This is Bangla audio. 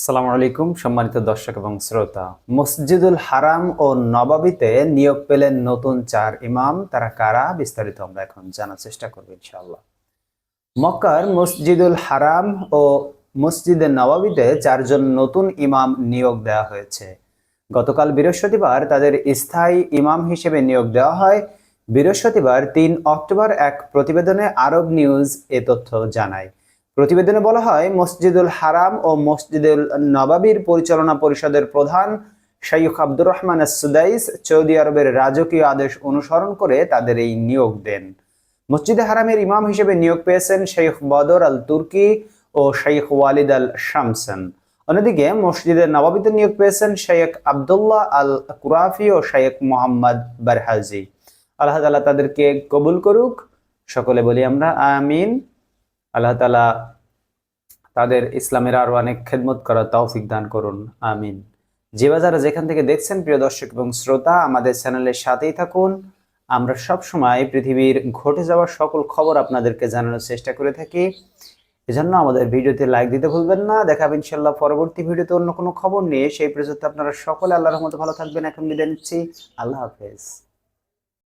আসসালামু আলাইকুম, সম্মানিত দর্শক এবং শ্রোতা। মসজিদুল হারাম ও নবাবিতে নিয়োগ পেলেন নতুন চার ইমাম। তারা কারা বিস্তারিত আমরা এখন জানার চেষ্টা করব ইনশাআল্লাহ। মক্কার মসজিদুল হারাম ও মসজিদে নবাবিতে চারজন নতুন ইমাম নিয়োগ দেওয়া হয়েছে। গতকাল বৃহস্পতিবার তাদের স্থায়ী ইমাম হিসেবে নিয়োগ দেওয়া হয়। বৃহস্পতিবার তিন অক্টোবর এক প্রতিবেদনে আরব নিউজ এ তথ্য জানায়। প্রতিবেদনে বলা হয়, মসজিদুল হারাম ও মসজিদুল নবাবির পরিচালনা পরিষদের প্রধান Sheikh Abdur Rahman Sudais Saudi আরবের রাজকীয় আদেশ অনুসরণ করে তাদের এই নিয়োগ দেন। মসজিদে হারামের ইমাম হিসেবে নিয়োগ পেয়েছেন শেখ বদর আল তুর্কি ও শেখ ওয়ালিদ আল শামসান অন্যদিকে মসজিদে নবাবিতে নিয়োগ পেয়েছেন শেখ আবদুল্লাহ আল কুরাফি ও শেখ মোহাম্মদ বারহাজি। আল্লাহ তালা তাদেরকে কবুল করুক। সকলে বলি আমরা আমিন। আল্লাহ তালা তাদের ইসলামের আরও অনেক খেদমত করার তৌফিক দান করুন, আমিন। যে যারা যেখান থেকে দেখছেন, প্রিয় দর্শক এবং শ্রোতা, আমাদের চ্যানেলের সাথেই থাকুন। আমরা সব সময় পৃথিবীর ঘটে যাওয়া সকল খবর আপনাদেরকে জানানোর চেষ্টা করে থাকি। এজন্য আমাদের ভিডিওতে লাইক দিতে ভুলবেন না। দেখাবেন ইনশাল্লাহ পরবর্তী ভিডিওতে অন্য কোনো খবর নিয়ে। সেই পর্যন্ত আপনারা সকলে আল্লাহর রহমতে ভালো থাকবেন। এখন বিদায় নিচ্ছি। আল্লাহ হাফেজ।